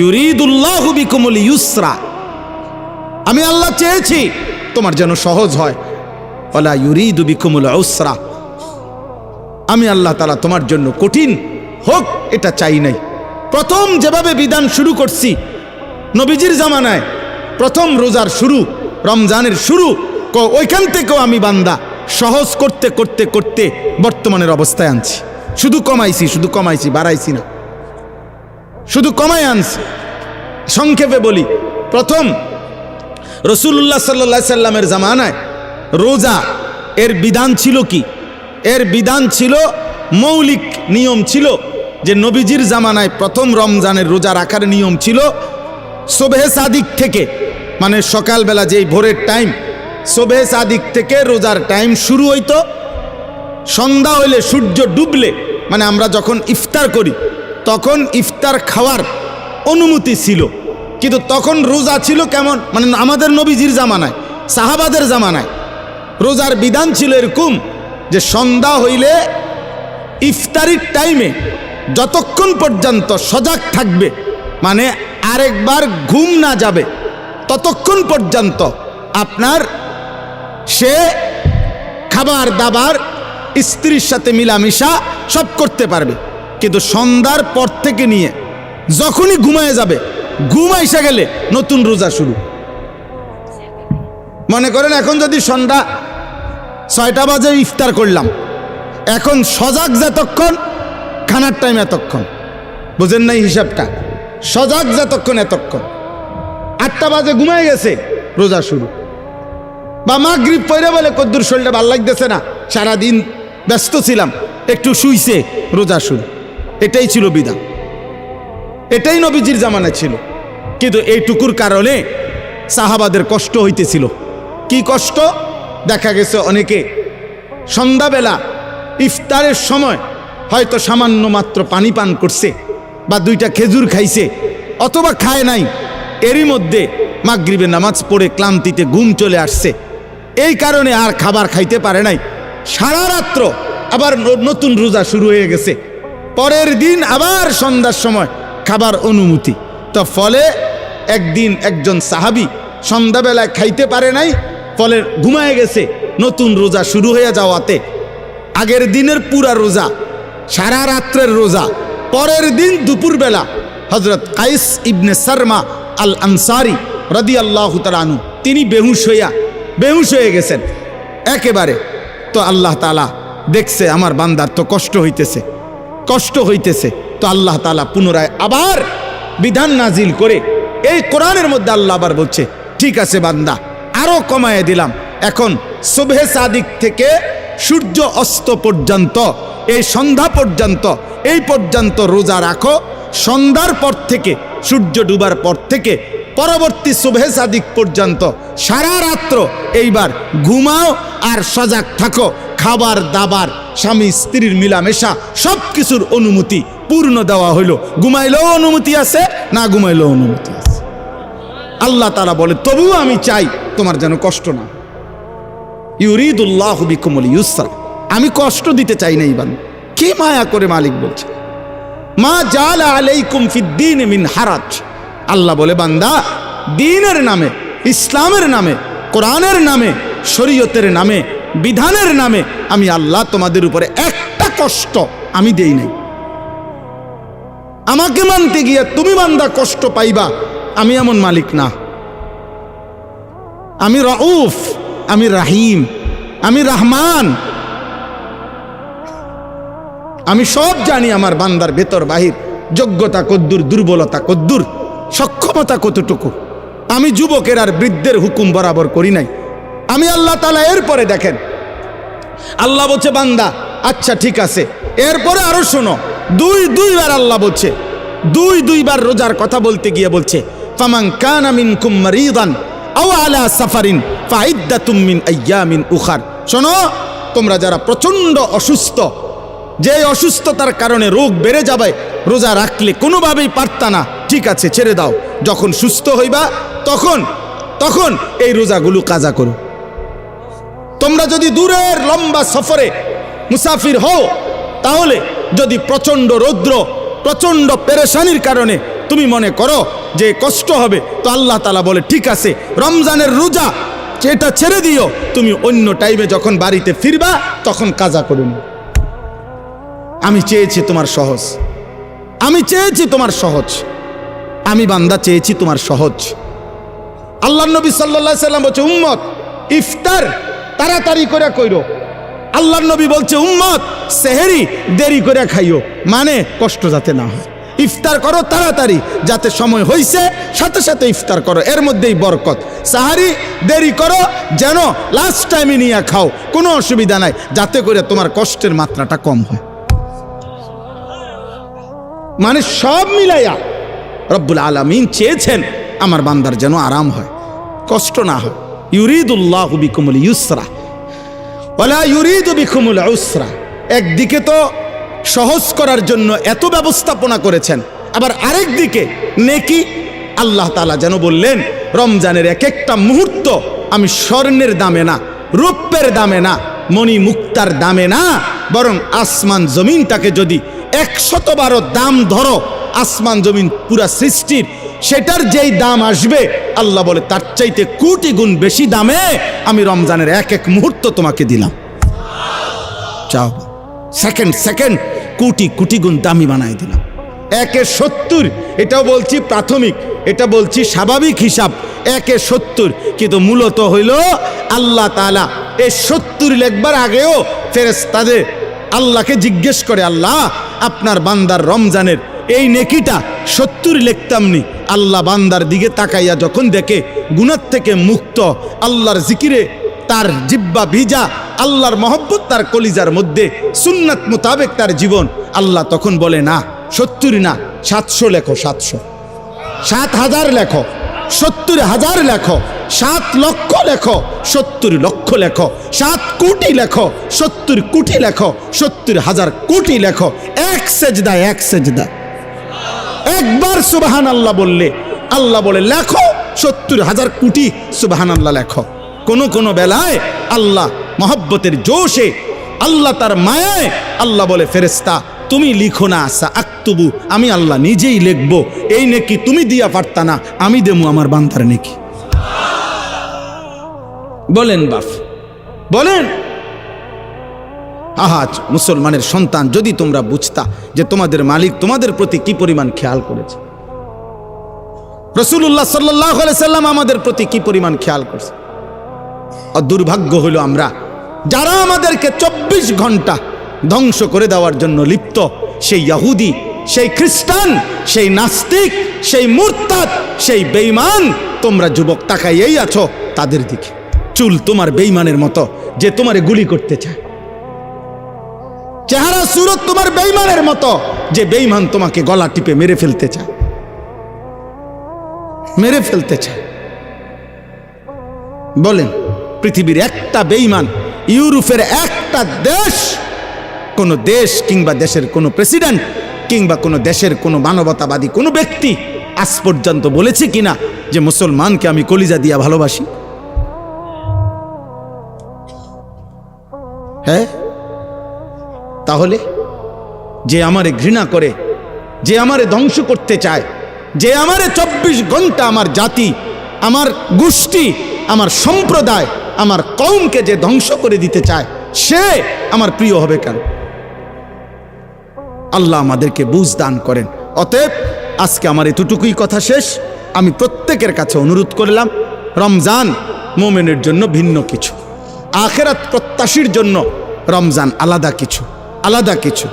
ইউরিদুল্লাহ বিকুমুল ইউসরা। আমি আল্লাহ চেয়েছি তোমার যেন সহজ হয়। ওলা ইউরিদু বিকুমুল আমি আল্লাহ তালা তোমার জন্য কঠিন হোক, এটা চাই নাই। প্রথম যেভাবে বিধান শুরু করছি, নবীজির জামানায় প্রথম রোজার শুরু, রমজানের শুরু ওইখান থেকেও আমি বান্দা সহজ করতে করতে করতে বর্তমানের অবস্থায় আনছি। শুধু কমাইছি শুধু কমাইছি, বাড়াইছি না। শুধু কমাই আনছি। সংক্ষেপে বলি। প্রথম রসুল্লাহ সাল্লা সাল্লামের জামানায় রোজা, এর বিধান ছিল কি? এর বিধান ছিল মৌলিক নিয়ম ছিল যে নবীজির জামানায় প্রথম রমজানের রোজা রাখার নিয়ম ছিল সোবেহে সাদিক থেকে মানে সকালবেলা যেই ভোরের টাইম, সোবেহে সাদিক থেকে রোজার টাইম শুরু হইতো। সন্ধ্যা হইলে সূর্য ডুবলে মানে আমরা যখন ইফতার করি তখন ইফতার খাওয়ার অনুমতি ছিল। কিন্তু তখন রোজা ছিল কেমন? মানে আমাদের নবীজির জামানায়, সাহাবাদের জামানায়। রোজার বিধান ছিল এরকম যে সন্ধ্যা হইলে ইফতারির টাইমে যতক্ষণ পর্যন্ত সজাগ থাকবে মানে আরেকবার ঘুম না যাবে, ততক্ষণ পর্যন্ত আপনার সে খাবার দাবার স্ত্রীর সাথে মিলামিশা সব করতে পারবে। কিন্তু সন্ধ্যার পর থেকে নিয়ে যখনই ঘুমায় যাবে, ঘুম আইসা গেলে নতুন রোজা শুরু। মনে করেন এখন যদি সন্ধ্যা ছয়টা বাজে ইফতার করলাম, এখন সজাগ যতক্ষণ, খানার টাইম এতক্ষণ। বুঝেন নাই হিসাবটা? সজাগ যতক্ষণ এতক্ষণ। আটটা বাজে ঘুমায় গেছে, রোজা শুরু। বা মা গ্রিপ পরে বলে কদ্দুর শরীরটা ভালো লাগতেছে না, সারাদিন ব্যস্ত ছিলাম, একটু শুইছে, রোজা শুরু। এটাই ছিল বিধান। এটাই নবীজির জামানা ছিল। কিন্তু এইটুকুর কারণে সাহাবাদের কষ্ট হইতেছিল। কি কষ্ট? দেখা গেছে অনেকে সন্ধ্যাবেলা ইফতারের সময় হয়তো সামান্য মাত্র পানি পান করছে বা দুইটা খেজুর খাইছে অথবা খায় নাই। এরই মধ্যে মাগরিবে নামাজ পড়ে ক্লান্তিতে ঘুম চলে আসছে। এই কারণে আর খাবার খাইতে পারে নাই। সারা রাত্র আবার নতুন রোজা শুরু হয়ে গেছে। পরের দিন আবার সন্ধ্যার সময় খাবার অনুমতি। তো ফলে একদিন একজন সাহাবি সন্ধ্যাবেলায় খাইতে পারে নাই, ফলে ঘুমায় গেছে, নতুন রোজা শুরু হয়ে যাওয়াতে। আগের দিনের পুরা রোজা, সারা রাত্রের রোজা, পরের দিন দুপুরবেলা হজরত কাইস ইবনে শর্মা আল আনসারি রদি আল্লাহ তালানু তিনি বেহুশ হইয়া, বেহুশ হয়ে গেছেন। একেবারে তো আল্লাহ তালা দেখছে আমার বান্দার তো কষ্ট হইতেছে। কষ্ট হইতেছে। তো আল্লাহ তালা পুনরায় আবার বিধান নাজিল করে এই কোরআনের মধ্যে আল্লাহ আবার বলছে, ঠিক আছে বান্দা, আরও কমায় দিলাম। এখন শুভে সাদিক থেকে সূর্য অস্ত পর্যন্ত, এই সন্ধ্যা পর্যন্ত, এই পর্যন্ত রোজা রাখো। সন্ধ্যার পর থেকে, সূর্য ডুবার পর থেকে, পরবর্তী শুভে সাদিক পর্যন্ত সারা রাত্র এইবার ঘুমাও আর সজাগ থাকো। খাবার, দাবার, স্বামী, স্ত্রীর মিলামেশা সব কিছুর অনুমতি পূর্ণ দেওয়া হইল। ঘুমাইলেও অনুমতি আছে, না ঘুমাইলেও অনুমতি আছে। আল্লাহ তারা বলে, তবুও আমি চাই তোমার যেন কষ্ট না ইউরিদুল্লাহ বিকুমুল ইউসাল আমি কষ্ট দিতে চাই না ইবান কে মায়া করে মালিক বলছে? মা জাল আলাইকুম ফিদ্দিন মিন হারাজ। আল্লাহ বলে, বান্দা, দিনের নামে, ইসলামের নামে, কোরআনের নামে, শরীয়তের নামে বিধানের নামে আমি আল্লাহ তোমাদের উপরে একটা কষ্ট আমি দেই নাই। আমাকে মানতে গিয়ে তুমি বান্দা কষ্ট পাইবা, আমি এমন মালিক না। আমি রউফ, আমি রাহিম, আমি রহমান। আমি সব জানি আমার বান্দার ভেতর বাহির, যোগ্যতা কদ্দুর, দুর্বলতা কদ্দুর, সক্ষমতা কতটুকু। আমি যুবকের আর বৃদ্ধের হুকুম বরাবর করি নাই। আমি আল্লাহ তালা এরপরে দেখেন। আল্লাহ বলছে, বান্দা আচ্ছা ঠিক আছে। এরপরে আরও শোনো। দুই, দুইবার আল্লাহ বলছে, দুই, দুইবার রোজার কথা বলতে গিয়ে বলছে ফামাং কানা মিনকুম মারিদান আও আলা সাফারিন ফাইদ্দাতুম মিন আইয়ামিন উখার। শোনো, তোমরা যারা প্রচণ্ড অসুস্থ যে অসুস্থতার কারণে রোগ বেড়ে যাবে, রোজা রাখলে কোনোভাবেই পারতা না। ঠিক আছে, ছেড়ে দাও। যখন সুস্থ হইবা, তখন তখন এই রোজাগুলো কাজা করো। তোমরা যদি দূরের লম্বা সফরে মুসাফির হও, তাহলে যদি প্রচণ্ড রৌদ্র, প্রচণ্ড পেরেশানির কারণে তুমি মনে করো যে কষ্ট হবে, তো আল্লাহ তালা বলে, ঠিক আছে, রমজানের রোজা এটা ছেড়ে দিও। তুমি অন্য টাইমে যখন বাড়িতে ফিরবা, তখন কাজা করে নিও আমি চেয়েছি তোমার সহজ। আমি চেয়েছি তোমার সহজ। আমি বান্দা চেয়েছি তোমার সহজ। আল্লাহ নবী সাল্লাহ সাল্লাম বলছে, উম্মত, ইফতার তাড়াতাড়ি করে কইরো। আল্লাহ নবী বলছে, উম্মত, সেহেরি, দেরি করে খাইও। মানে কষ্ট যাতে না হয়। ইফতার করো তাড়াতাড়ি, যাতে সময় হইছে, সাথে সাথে ইফতার করো। এর মধ্যেই বরকত। সাহারি, দেরি করো, যেন লাস্ট টাইমে নিয়ে খাও। কোনো অসুবিধা নাই, যাতে করে তোমার কষ্টের মাত্রাটা কম হয়। মানে সব মিলাইয়া রব্বুল আলমিন চেয়েছেন, আমার বান্দার যেন আরাম হয়, কষ্ট না হয়। ইউরিদ একদিকে তো সহজ করার জন্য এত ব্যবস্থাপনা করেছেন, আবার আরেক দিকে নেকি আল্লাহ তালা যেন বললেন, রমজানের এক একটা মুহূর্ত আমি স্বর্ণের দামে না রূপের দামে না মণি মুক্তার দামে না, বরং আসমান জমিনটাকে যদি একশত বারো দাম ধরো, আসমান জমিন পুরা সৃষ্টির সেটার যেই দাম আসবে, আল্লাহ বলে, তার চাইতে কোটি গুণ বেশি দামে আমি রমজানের এক এক মুহূর্ত তোমাকে দিলাম। চাও সেকেন্ড সেকেন্ড কোটি কোটি গুণ দামি বানাই দিলাম। একে সত্তর, এটাও বলছি প্রাথমিক, এটা বলছি স্বাভাবিক হিসাব, একে সত্তর, কিন্তু মূলত হইল আল্লাহ তালা এ সত্তর লেখবার আগেও ফেরেস তাদের আল্লাহকে জিজ্ঞেস করে, আল্লাহ, আপনার বান্দার রমজানের এই নেকিটা সত্তর লিখতামনি আল্লাহ বান্দার দিকে তাকাইয়া যখন দেখে গুণার থেকে মুক্ত, আল্লাহর জিকিরে তার জিব্বা ভিজা, আল্লাহর মহব্বত তার কলিজার মধ্যে, সুন্নাত মোতাবেক তার জীবন, আল্লাহ তখন বলে, না সত্তর না, সাতশো লেখো, সাতশো। সাত হাজার লেখো, সত্তর হাজার লেখো, সাত লক্ষ লেখো, সত্তর লক্ষ লেখো, সাত কোটি লেখো, সত্তর কোটি লেখো, সত্তর হাজার কোটি লেখো, এক সেজদা এক সেজদা। একবার সুবাহান আল্লাহ বললে, আল্লাহ বলে, লেখো, সত্তর হাজার কোটি সুবাহান আল্লাহ লেখো। কোনো কোনো বেলায় আল্লাহ মহব্বতের জোশে, আল্লাহ তার মায়ায়, আল্লাহ বলে ফেরেস্তা তুমি লিখো না আসা আক্তুবু, আমি আল্লাহ নিজেই লিখব। এই নেকি তুমি দিয়া পারতা না, আমি দেমু আমার বান্ধার নেকি। বলেন বাপ, বলেন। আহাজ মুসলমানের সন্তান যদি তোমরা বুঝতা যে তোমাদের মালিক তোমাদের প্রতি কি পরিমাণ খেয়াল করেছে। রসুল্লাহ সাল্লাহ সাল্লাম আমাদের প্রতি কি পরিমাণ খেয়াল করছে। আর দুর্ভাগ্য হলো আমরা, যারা আমাদেরকে চব্বিশ ঘণ্টা ধ্বংস করে দেওয়ার জন্য লিপ্ত, সেই ইয়াহুদি, সেই খ্রিস্টান, সেই নাস্তিক, সেই মুরতাদ, সেই বেইমান তোমরা যুবক তাকাইয়েই আছো তাদের দিকে। চুল তোমার বেইমানের মতো যে তোমারে গুলি করতে চায়। চেহারা সুরত তোমার বেইমানের মতো, যে বেইমান তোমাকে গলা টিপে মেরে ফেলতে চায়। মেরে ফেলতে চায়। বলেন, পৃথিবীর একটা বেইমান, ইউরোপের একটা দেশ, কোন দেশ কিংবা দেশের কোনো প্রেসিডেন্ট কিংবা কোনো দেশের কোনো মানবতাবাদী কোনো ব্যক্তি আজ পর্যন্ত বলেছে কিনা যে মুসলমানকে আমি কলিজা দিয়া ভালোবাসি? হ্যাঁ? তাহলে যে আমারে ঘৃণা করে, যে আমারে ধ্বংস করতে চায়, যে আমারে চব্বিশ ঘণ্টা আমার জাতি, আমার গোষ্ঠী, আমার সম্প্রদায়, আমার কৌমকে যে ধ্বংস করে দিতে চায়, সে আমার প্রিয় হবে কেন? আল্লাহ আমাদেরকে বুঝ দান করেন। অতএব আজকে আমার এতটুকুই কথা শেষ। আমি প্রত্যেকের কাছে অনুরোধ করলাম, রমজান মোমেনের জন্য ভিন্ন কিছু। আখেরাত প্রত্যাশীর জন্য রমজান আলাদা কিছু। আলাদা কিছু।